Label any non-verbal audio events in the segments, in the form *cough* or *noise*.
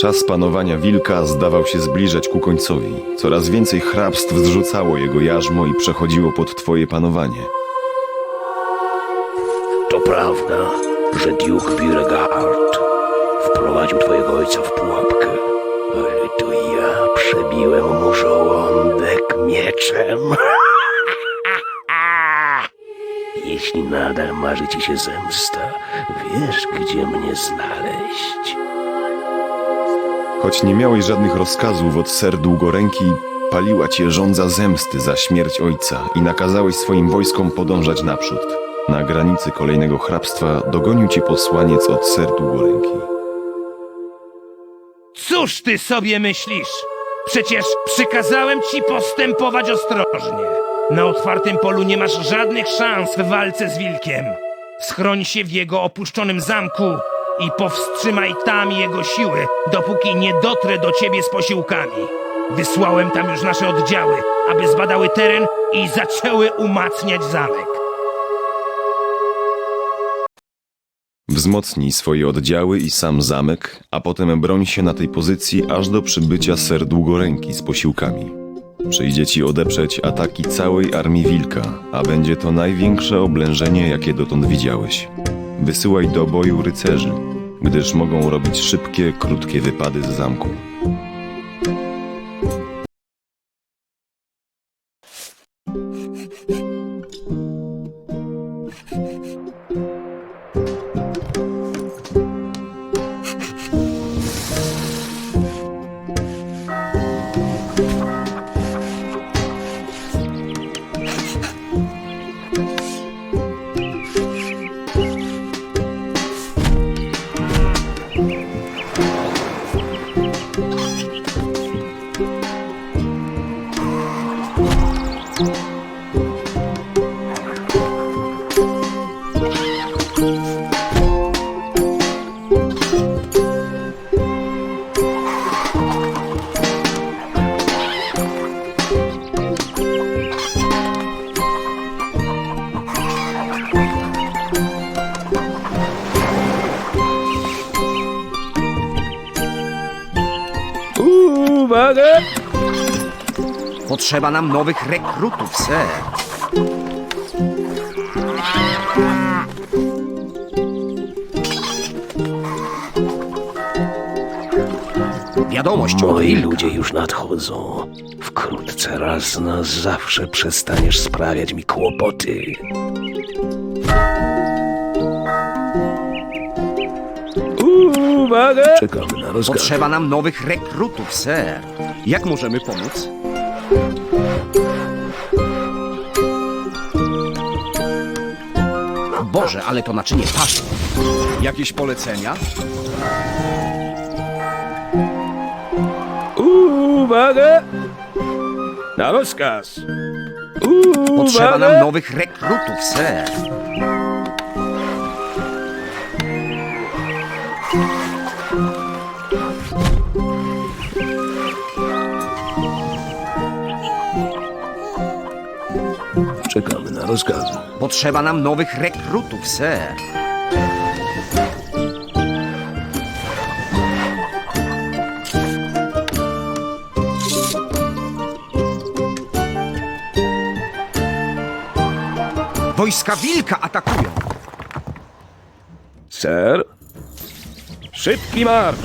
Czas panowania wilka zdawał się zbliżać ku końcowi. Coraz więcej hrabstw zrzucało jego jarzmo i przechodziło pod twoje panowanie. To prawda, że Duke Beauregard wprowadził twojego ojca w pułapkę, ale to ja przebiłem mu żołądek mieczem. *laughs* Jeśli nadal marzy ci się zemsta, wiesz, gdzie mnie znaleźć. Choć nie miałeś żadnych rozkazów od ser długoręki, paliła cię żądza zemsty za śmierć ojca i nakazałeś swoim wojskom podążać naprzód. Na granicy kolejnego hrabstwa dogonił cię posłaniec od ser długoręki. Cóż ty sobie myślisz? Przecież przykazałem ci postępować ostrożnie. Na otwartym polu nie masz żadnych szans w walce z wilkiem. Schroń się w jego opuszczonym zamku i powstrzymaj tam jego siły, dopóki nie dotrę do ciebie z posiłkami. Wysłałem tam już nasze oddziały, aby zbadały teren i zaczęły umacniać zamek. Wzmocnij swoje oddziały i sam zamek, a potem broń się na tej pozycji aż do przybycia ser długoręki z posiłkami. Przyjdzie ci odeprzeć ataki całej armii wilka, a będzie to największe oblężenie, jakie dotąd widziałeś. Wysyłaj do boju rycerzy, gdyż mogą robić szybkie, krótkie wypady z zamku. Potrzeba nam nowych rekrutów, ser. Wiadomość od Moi wilka. ludzie już nadchodzą. Wkrótce raz na zawsze przestaniesz sprawiać mi kłopoty. Czekamy na rozkaz. Potrzeba nam nowych rekrutów, ser. Jak możemy pomóc? Boże, ale to naczynie paszą. Jakieś polecenia? Uwaga! Na rozkaz! Potrzeba nam nowych rekrutów, ser. Czekamy na rozkaz. Potrzeba nam nowych rekrutów, ser. Wojska wilka atakują. Ser? Szybki marsz!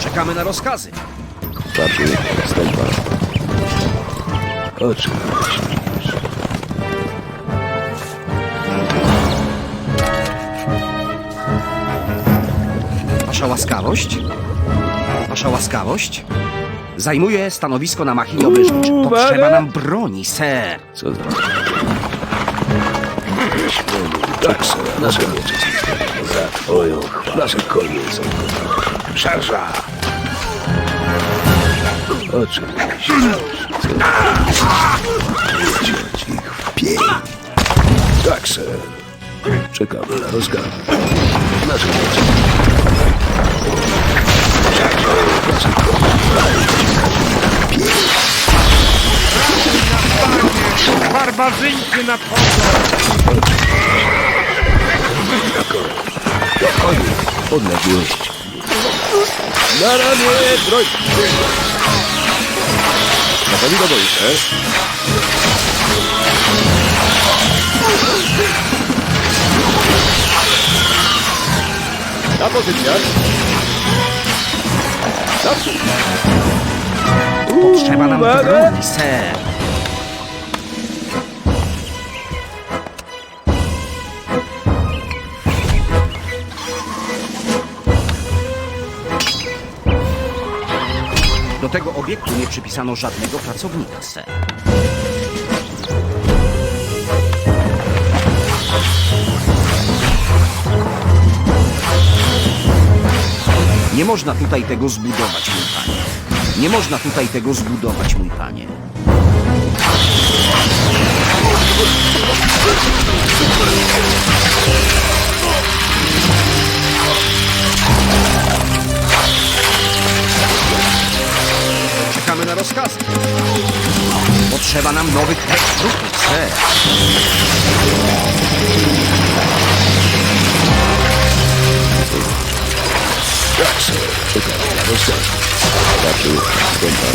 Czekamy na rozkazy. Patrzę, stąpa. Oczywiście. Wasza łaskawość? Wasza łaskawość? Zajmuję stanowisko na machini obryżniczej. Potrzeba nam broni, ser. Co za... Tak, nasze miecze są za twoją chwałę. Nasze konie są gotowe. Szarża! Oczywiście. Ciąć ich w pień. Tak, sir. Czekamy na rozkaz. Nasze! Nasze Barbarzyńcy nadchodzą! Odległość. Na ramię, broń! Gotowi do boju, ser. Na pozycjach. Naprzód. Potrzeba nam Uwaga! broni, ser. Przypisano żadnego pracownika, ser. Nie można tutaj tego zbudować, mój panie. Nie można tutaj tego zbudować, mój panie. Potrzeba nam nowych rekrutów, ser. Tak, ser. Czekamy na rozkaz. Naprzód. Stąpa.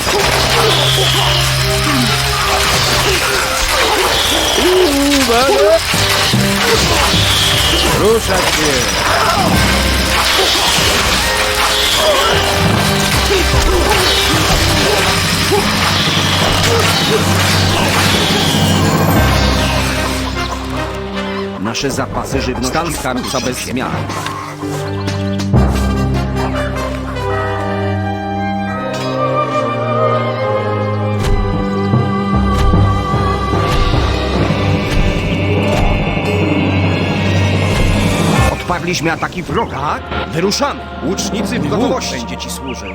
Uwaga! Ruszać się! Nasze zapasy żywności Stan skarbca bez zmian. Odparliśmy ataki wroga. Tak? Wyruszamy. Łucznicy w gotowości. będzie ci służył.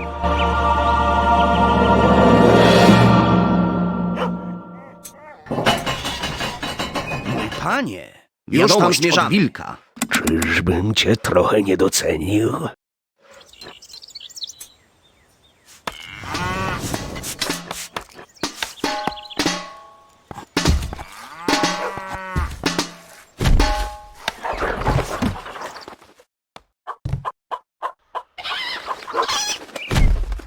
Panie. Już tam zmierzamy. Od wilka. Czyżbym cię trochę nie docenił?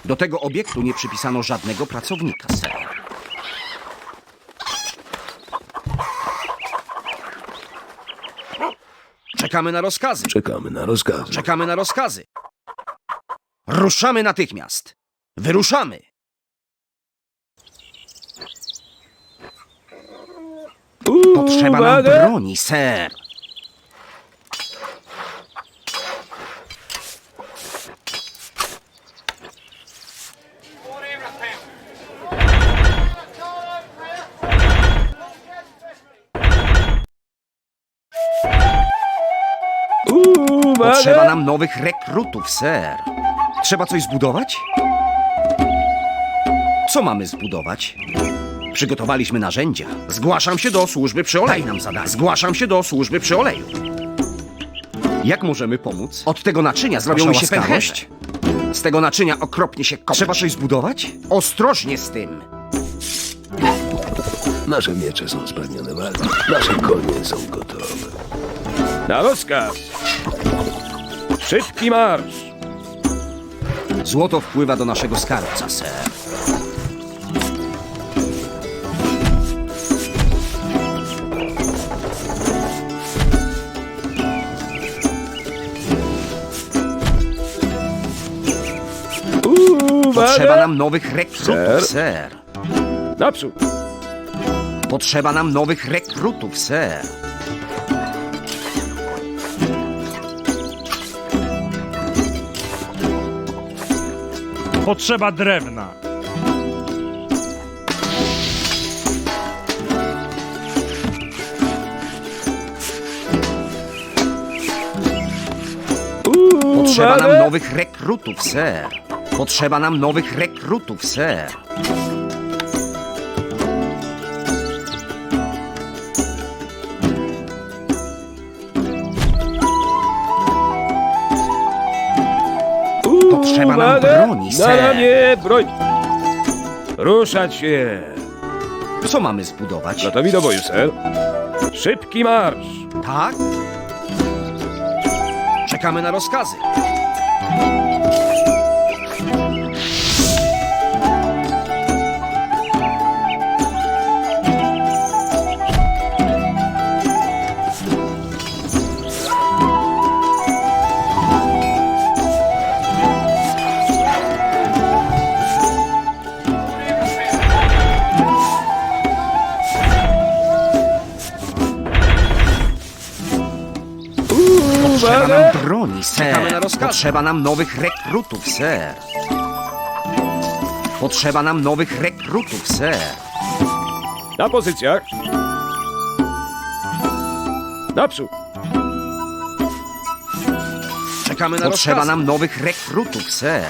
Do tego obiektu nie przypisano żadnego pracownika, ser. Czekamy na rozkazy. Czekamy na rozkazy. Czekamy na rozkazy. Ruszamy natychmiast. Wyruszamy. Potrzeba nam broni, ser. Potrzeba nam nowych rekrutów, ser. Trzeba coś zbudować? Co mamy zbudować? Przygotowaliśmy narzędzia. Zgłaszam się do służby przy oleju. Daj nam zadanie. Zgłaszam się do służby przy oleju. Jak możemy pomóc? Od tego naczynia zrobią mi się pęcherze. Z tego naczynia okropnie się kopać. Trzeba coś zbudować? Ostrożnie z tym. Nasze miecze są spragnione walki. Nasze konie są gotowe. Na rozkaz! Szybki marsz! Złoto wpływa do naszego skarbca, ser. Potrzeba nam nowych rekrutów, ser. Naprzód! Potrzeba nam nowych rekrutów, ser. Potrzeba drewna. Potrzeba nam nowych rekrutów, ser. Potrzeba nam nowych rekrutów, ser. Potrzeba nam broni, Na ser. ramię, broń! Ruszać się! Co mamy zbudować? Gotowi do boju, ser. Szybki marsz! Tak? Czekamy na rozkazy. Broni, ser. Czekamy na rozkazy. Potrzeba nam nowych rekrutów, ser. Potrzeba nam nowych rekrutów, ser. Na pozycjach. Naprzód. Czekamy na Potrzeba rozkazy. nam nowych rekrutów, ser.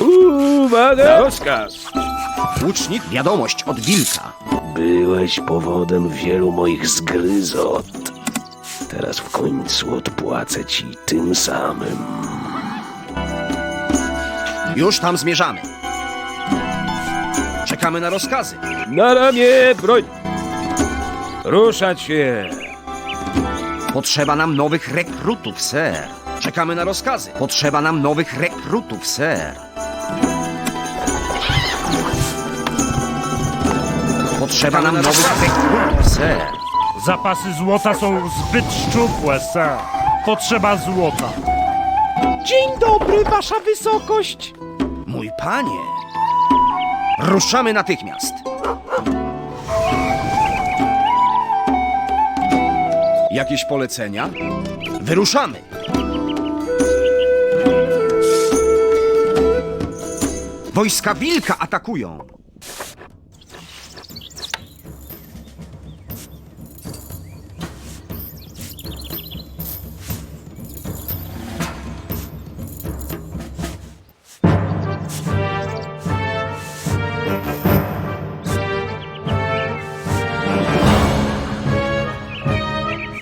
Uwaga! Na rozkaz. Łucznik, wiadomość od wilka. Byłeś powodem wielu moich zgryzot. Teraz w końcu odpłacę ci tym samym. Już tam zmierzamy. Czekamy na rozkazy. Na ramię broń. Ruszać się. Potrzeba nam nowych rekrutów, ser. Czekamy na rozkazy. Potrzeba nam nowych rekrutów, ser. Potrzeba nam nowych rekrutów, ser. Zapasy złota są zbyt szczupłe, sir. Potrzeba złota. Dzień dobry, wasza wysokość! Mój panie. Ruszamy natychmiast. Jakieś polecenia? Wyruszamy. Wojska wilka atakują.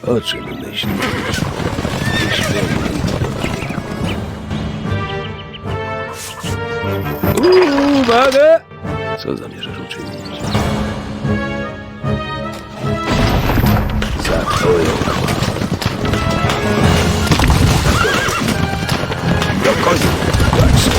O czym myślisz? Uwaga! Co zamierzasz uczynić? Za twoją. Do końca. Tak, sir.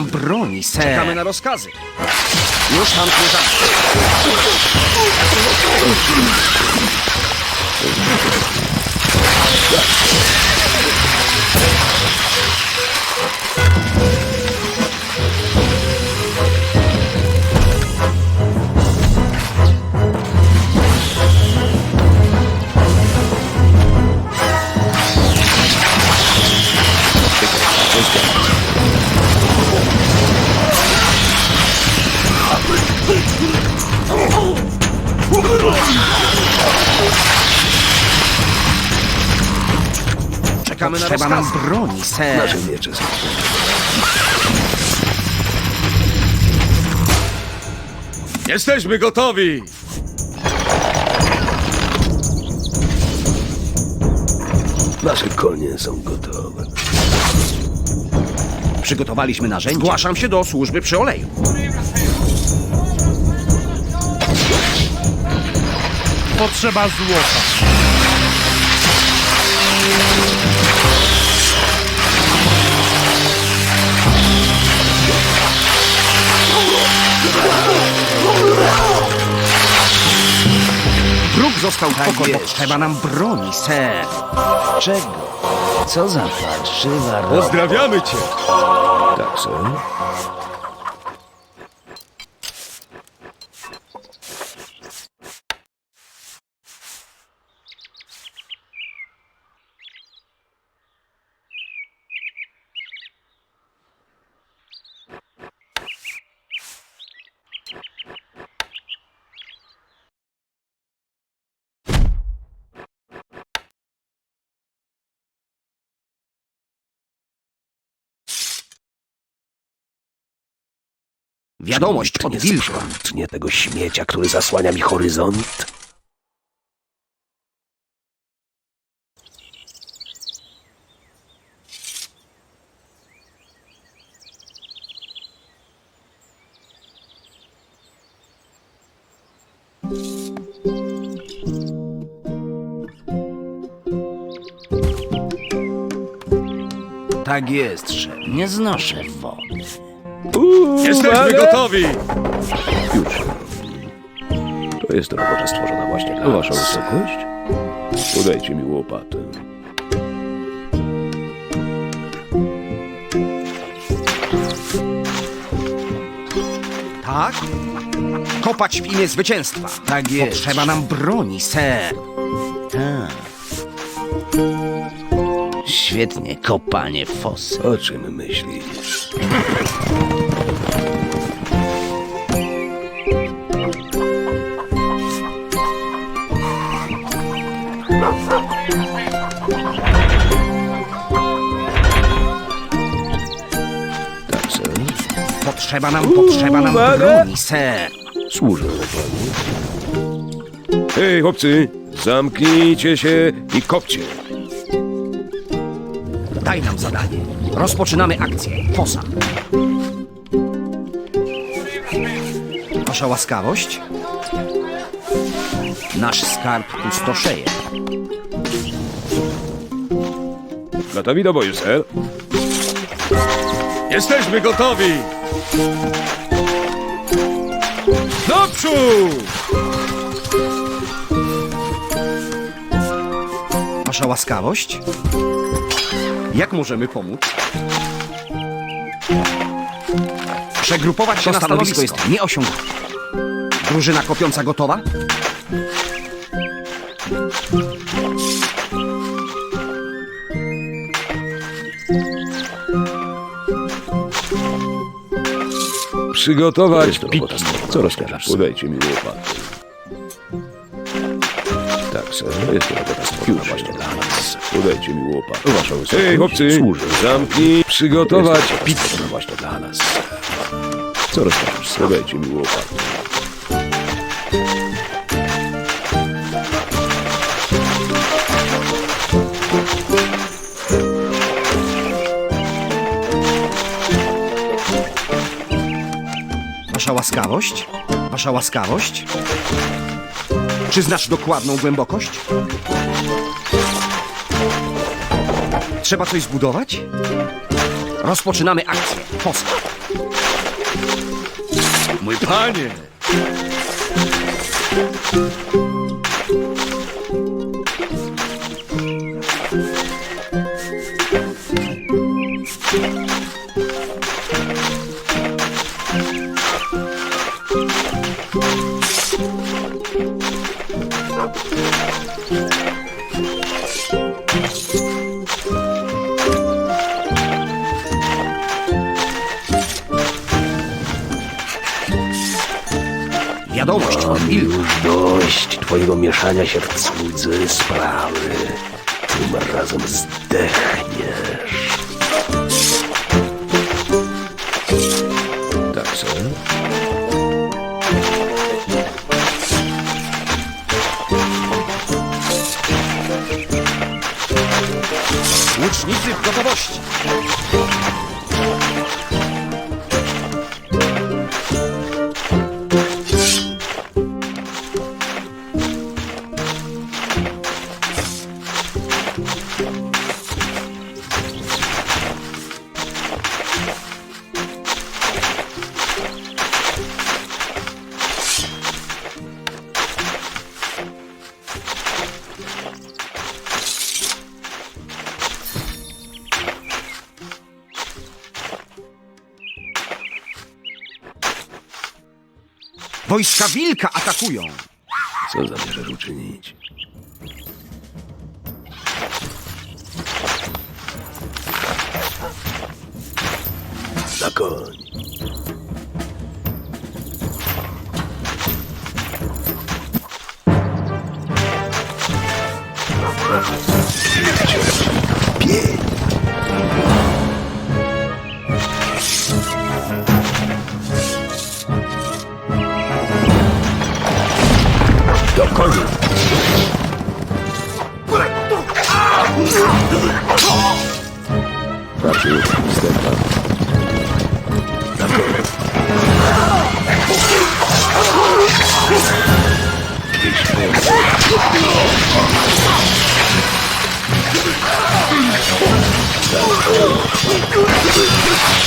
Nam broni, ser. Czekamy na rozkazy. Już. Czekamy broni, ser. Nasze miecze są Jesteśmy gotowi. Nasze konie są gotowe. Przygotowaliśmy narzędzia. Zgłaszam się do służby przy oleju. Potrzeba złota. Został pokonany. jest. Potrzeba nam broni, ser. Czego? Co za fałszywa rola? Pozdrawiamy cię. Tak, sir. Wiadomość od nie wilka. sprzątnie tego śmiecia, który zasłania mi horyzont? Tak jest, szef. Nie znoszę wody. Jesteśmy gotowi! Już. To jest robota stworzona właśnie dla Wasza wysokość? Podajcie mi łopatę. Tak? Kopać w imię zwycięstwa. Tak jest. Potrzeba nam broni, ser. Tak. Świetnie, kopanie fosy. O czym myślisz? Potrzeba nam, potrzeba nam Uwaga! broni, ser. Służę panu. Hej, chłopcy, zamknijcie się i kopcie. Daj nam zadanie. Rozpoczynamy akcję. Fosa. Wasza łaskawość? Nasz skarb pustoszeje. Gotowi do boju, sir? Jesteśmy gotowi! Naprzód! Wasza łaskawość? Jak możemy pomóc? Przegrupować się na stanowisko jest nieosiągalne. Drużyna kopiąca gotowa? Przygotować Jest robota piki. Co rozkażesz? Podajcie mi łopatę. Tak, sir. Jest to robota stworzona właśnie dla. Podajcie mi łopatę. Wasza wysokość. Hej, chłopcy, Służę. zamknij, przygotować piki. stworzona właśnie dla nas. Co sir? Podajcie mi łopatę. Wasza łaskawość? Wasza łaskawość? Czy znasz dokładną głębokość? Trzeba coś zbudować? Rozpoczynamy akcję. Fosa. Mój panie! Wiadomość od Mam wilka. już dość twojego mieszania się w cudze sprawy. Tym razem zdechniesz. Sir. Łucznicy w gotowości. Wojska wilka atakują. Co zamierzasz uczynić? Na koń. Dude, step up.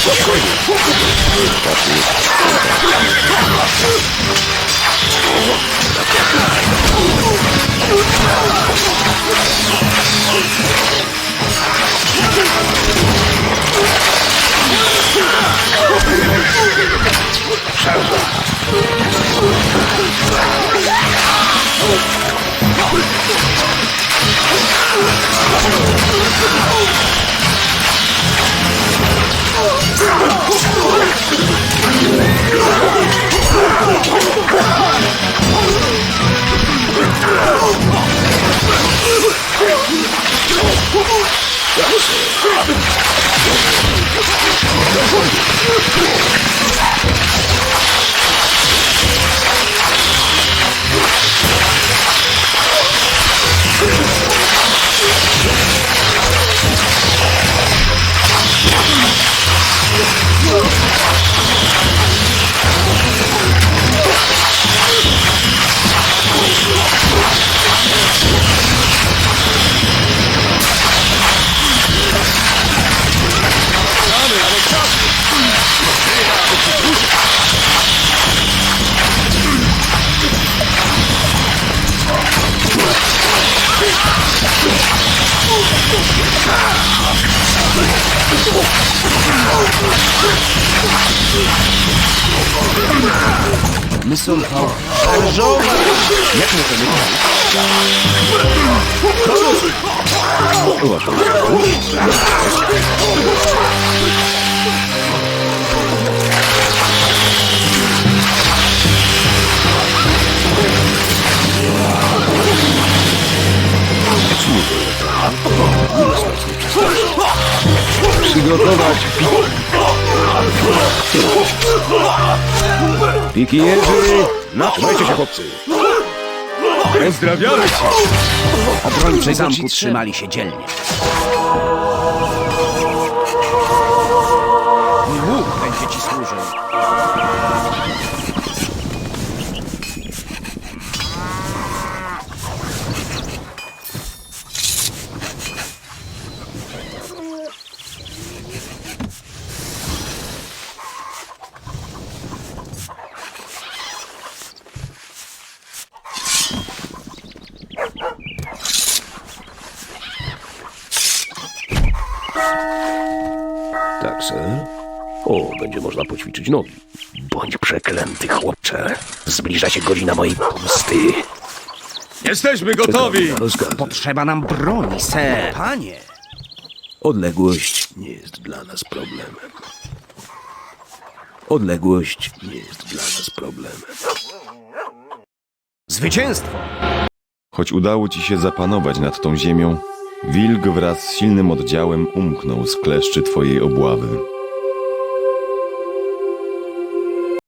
Stop it. Oh, my God. My są Szarżowa! Jak możemy Przygotować Pikinierzy, trzymajcie się chłopcy. Pozdrawiamy cię. Obrońcy zamku trzymali się dzielnie. O, będzie można poćwiczyć nogi. Bądź przeklęty, chłopcze. Zbliża się godzina mojej pomsty. Jesteśmy gotowi. Potrzeba nam broni, ser. Panie! Odległość nie jest dla nas problemem. Odległość nie jest dla nas problemem. Zwycięstwo! Choć udało ci się zapanować nad tą ziemią, wilk wraz z silnym oddziałem umknął z kleszczy twojej obławy.